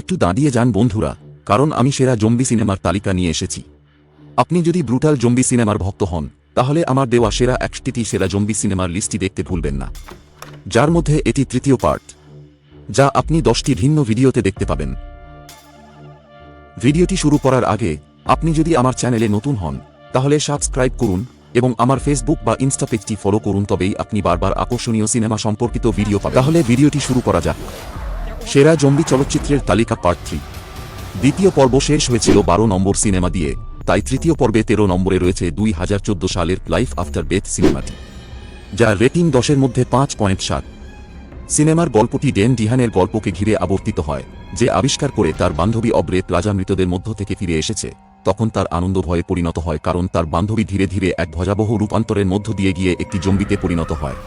একটু দাঁড়িয়ে যান বন্ধুরা, কারণ আমি সেরা জম্বি সিনেমার তালিকা নিয়ে এসেছি। আপনি যদি ব্রুটাল জম্বি সিনেমার ভক্ত হন, তাহলে আমার দেওয়া সেরা একটিটি সেরা জম্বি সিনেমার লিস্টটি দেখতে ভুলবেন না। যার মধ্যে এটি তৃতীয় পার্ট, যা আপনি দশটি ভিন্ন ভিডিওতে দেখতে পাবেন। ভিডিওটি শুরু করার আগে, আপনি যদি আমার চ্যানেলে নতুন হন, তাহলে সাবস্ক্রাইব করুন এবং আমার ফেসবুক বা ইনস্টা পেজটি ফলো করুন, তবেই আপনি বারবার আকর্ষণীয় সিনেমা সম্পর্কিত ভিডিও পাবেন। তাহলে ভিডিওটি শুরু করা যাক। সেরা জম্বি চলচ্চিত্রের তালিকা পার্ট থ্রি। দ্বিতীয় পর্ব শেষ হয়েছিল বারো নম্বর সিনেমা দিয়ে, তাই তৃতীয় পর্বে তেরো নম্বরে রয়েছে দুই হাজার চোদ্দ সালের লাইফ আফটার বেথ সিনেমাটি যার রেটিং দশের মধ্যে পাঁচ পয়েন্ট সাত। সিনেমার গল্পটি ডেন ডিহানের গল্পকে ঘিরে আবর্তিত হয়, যে আবিষ্কার করে তার বান্ধবী অব্রে রাজা মৃতদের মধ্য থেকে ফিরে এসেছে। তখন তার আনন্দ ভয়ে পরিণত হয়, কারণ তার বান্ধবী ধীরে ধীরে এক ভজাবহ রূপান্তরের মধ্য দিয়ে গিয়ে একটি জম্বিতে পরিণত হয়।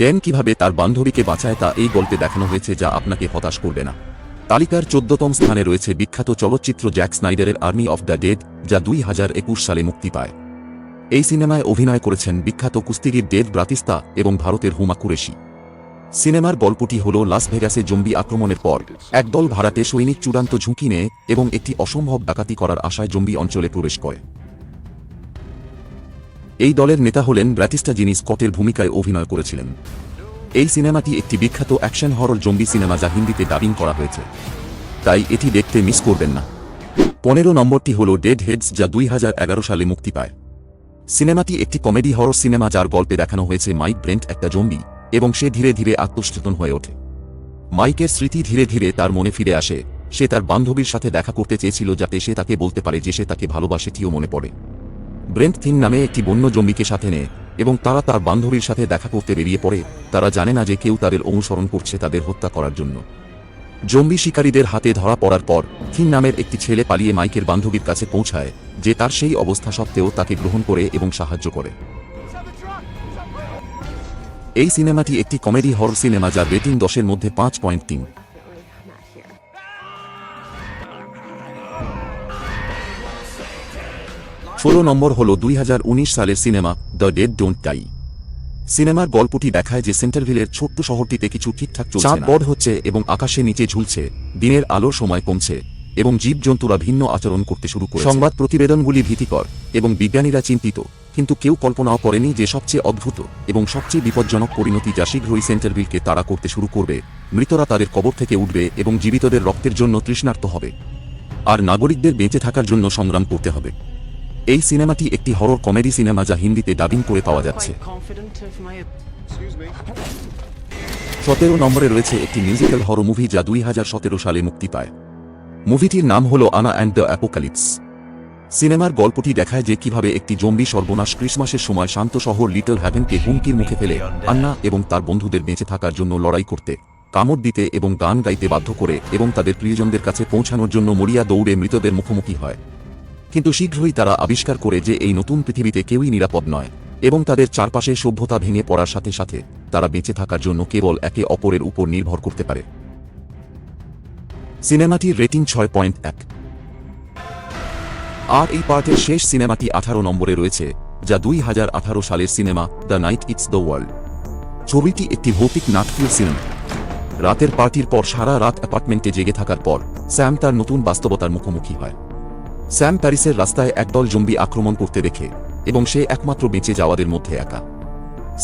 ডেন কীভাবে তার বান্ধবীকে বাঁচায় তা এই গল্পে দেখানো হয়েছে যা আপনাকে হতাশ করবে না। তালিকার চোদ্দতম স্থানে রয়েছে বিখ্যাত চলচ্চিত্র জ্যাক স্নাইডারের আর্মি অফ দ্য ডেড, যা দুই হাজার একুশ সালে মুক্তি পায়। এই সিনেমায় অভিনয় করেছেন বিখ্যাত কুস্তিগির ডেড ব্রাতিস্তা এবং ভারতের হুমা কুরেশি। সিনেমার গল্পটি হল লাস ভেগাসে জম্বি আক্রমণের পর, একদল ভাড়াতে সৈনিক চূড়ান্ত ঝুঁকি নেয় এবং একটি অসম্ভব ডাকাতি করার আশায় জম্বি অঞ্চলে প্রবেশ করে। এই দলের নেতা হলেন ব্র্যাটিস্টা যিনি স্কটের ভূমিকায় অভিনয় করেছিলেন। এই সিনেমাটি একটি বিখ্যাত অ্যাকশন হরর জম্বি সিনেমা যা হিন্দিতে ডাবিং করা হয়েছে। তাই এটি দেখতে মিস করবেন না। পনেরো নম্বরটি হল ডেড হেডস যা দুই হাজার এগারো সালে মুক্তি পায়। সিনেমাটি একটি কমেডি হরর সিনেমা যার গল্পে দেখানো হয়েছে মাইক ব্রেন্ট, একটা জম্বি, এবং সে ধীরে ধীরে আত্মসচেতন হয়ে ওঠে। মাইকের স্মৃতি ধীরে ধীরে তার মনে ফিরে আসে। সে তার বান্ধবীর সাথে দেখা করতে চেয়েছিল যাতে সে তাকে বলতে পারে যে সে তাকে ভালোবাসেটিও মনে পড়ে। ব্রেন্ট থিন নামে একটি বন্য জম্বিকে সাথে নেয়, এবং তারা তার বান্ধবীর সাথে দেখা করতে বেরিয়ে পড়ে। তারা জানে না যে কেউ তাদের অনুসরণ করছে তাদের হত্যা করার জন্য। জম্বি শিকারীদের হাতে ধরা পড়ার পর, থিন নামের একটি ছেলে পালিয়ে মাইকের বান্ধবীর কাছে পৌঁছায়, যে তার সেই অবস্থা সত্ত্বেও তাকে গ্রহণ করে এবং সাহায্য করে। এই সিনেমাটি একটি কমেডি হরর সিনেমা যার রেটিং দশের মধ্যে পাঁচ পয়েন্ট তিন। ষোলো নম্বর হল দুই হাজার উনিশ সালের cinema the dead don't die সিনেমার গল্পটি দেখায় যে সেন্টারভিলের ছোট্ট শহরটিতে কিছু ঠিকঠাক চলছে চাঁদ বড় হচ্ছে এবং আকাশে নিচে ঝুলছে দিনের আলোর সময় কমছে এবং জীবজন্তুরা ভিন্ন আচরণ করতে শুরু করে সংবাদ প্রতিবেদনগুলি ভীতিকর এবং বিজ্ঞানীরা চিন্তিত কিন্তু কেউ কল্পনাও করেনি যে সবচেয়ে অদ্ভুত এবং সবচেয়ে বিপজ্জনক পরিণতি যা শীঘ্রই সেন্টারভিলকে তাড়া করতে শুরু করবে মৃতরা তাদের কবর থেকে উঠবে এবং জীবিতদের রক্তের জন্য তৃষ্ণার্ত হবে। আর নাগরিকদের বেঁচে থাকার জন্য সংগ্রাম করতে হবে। এই সিনেমাটি একটি হরর কমেডি সিনেমা যা হিন্দিতে ডাবিং করে পাওয়া যাচ্ছে। সতেরো নম্বরে রয়েছে একটি মিউজিক্যাল হরর মুভি যা দুই হাজার সতেরো সালে মুক্তি পায়। মুভিটির নাম হল আনা অ্যান্ড দ্য অ্যাপোকালিপস সিনেমার গল্পটি দেখায় যে কীভাবে একটি জম্বি সর্বনাশ ক্রিসমাসের সময় শান্ত শহর লিটল হ্যাভেনকে হুমকির মুখে ফেলে আন্না এবং তার বন্ধুদের বেঁচে থাকার জন্য লড়াই করতে কামড় দিতে এবং গান গাইতে বাধ্য করে এবং তাদের প্রিয়জনদের কাছে পৌঁছানোর জন্য মরিয়া দৌড়ে মৃতদের মুখোমুখি হয়। কিন্তু শীঘ্রই তারা আবিষ্কার করে যে এই নতুন পৃথিবীতে কেউই নিরাপদ নয়, এবং তাদের চারপাশে সভ্যতা ভেঙে পড়ার সাথে সাথে তারা বেঁচে থাকার জন্য কেবল একে অপরের উপর নির্ভর করতে পারে। সিনেমাটির রেটিং ছয় পয়েন্ট এক। আর এই পার্টের শেষ সিনেমাটি আঠারো নম্বরে রয়েছে, যা দুই হাজার আঠারো সালের cinema the night eats the world. ছবিটি একটি ভৌতিক নাটকীয় সিনেমা। রাতের পার্টির পর সারা রাত অ্যাপার্টমেন্টে জেগে থাকার পর স্যাম তার নতুন বাস্তবতার মুখোমুখি হয়। স্যাম প্যারিসের রাস্তায় একদল জম্বি আক্রমণ করতে দেখে, এবং সে একমাত্র বেঁচে যাওয়াদের মধ্যে একা।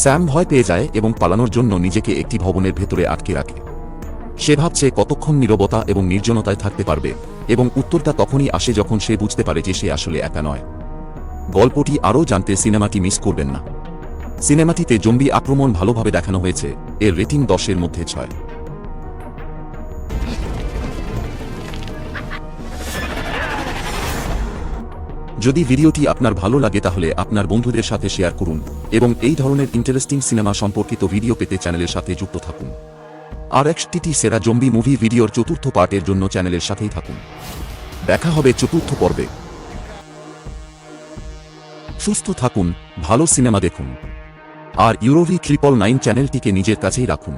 স্যাম ভয় পেয়ে যায় এবং পালানোর জন্য নিজেকে একটি ভবনের ভেতরে আটকে রাখে। সে ভাবছে কতক্ষণ নীরবতা এবং নির্জনতায় থাকতে পারবে, এবং উত্তরটা তখনই আসে যখন সে বুঝতে পারে যে সে আসলে একা নয়। গল্পটি আরও জানতে সিনেমাটি মিস করবেন না। সিনেমাটিতে জম্বি আক্রমণ ভালোভাবে দেখানো হয়েছে, এর রেটিং দশের মধ্যে ছয়। যদি ভিডিওটি আপনার ভালো লাগে তাহলে আপনার বন্ধুদের সাথে শেয়ার করুন এবং এই ধরনের ইন্টারেস্টিং সিনেমা সম্পর্কিত ভিডিও পেতে চ্যানেলের সাথে যুক্ত থাকুন। আর এক্সটিটি সেরা জম্বি মুভি ভিডিওর চতুর্থ পার্টের জন্য চ্যানেলের সাথেই থাকুন। দেখা হবে চতুর্থ পর্বে। সুস্থ থাকুন, ভালো সিনেমা দেখুন। আর ইউরোভি ট্রিপল নাইন চ্যানেলটিকে নিজের কাছেই রাখুন।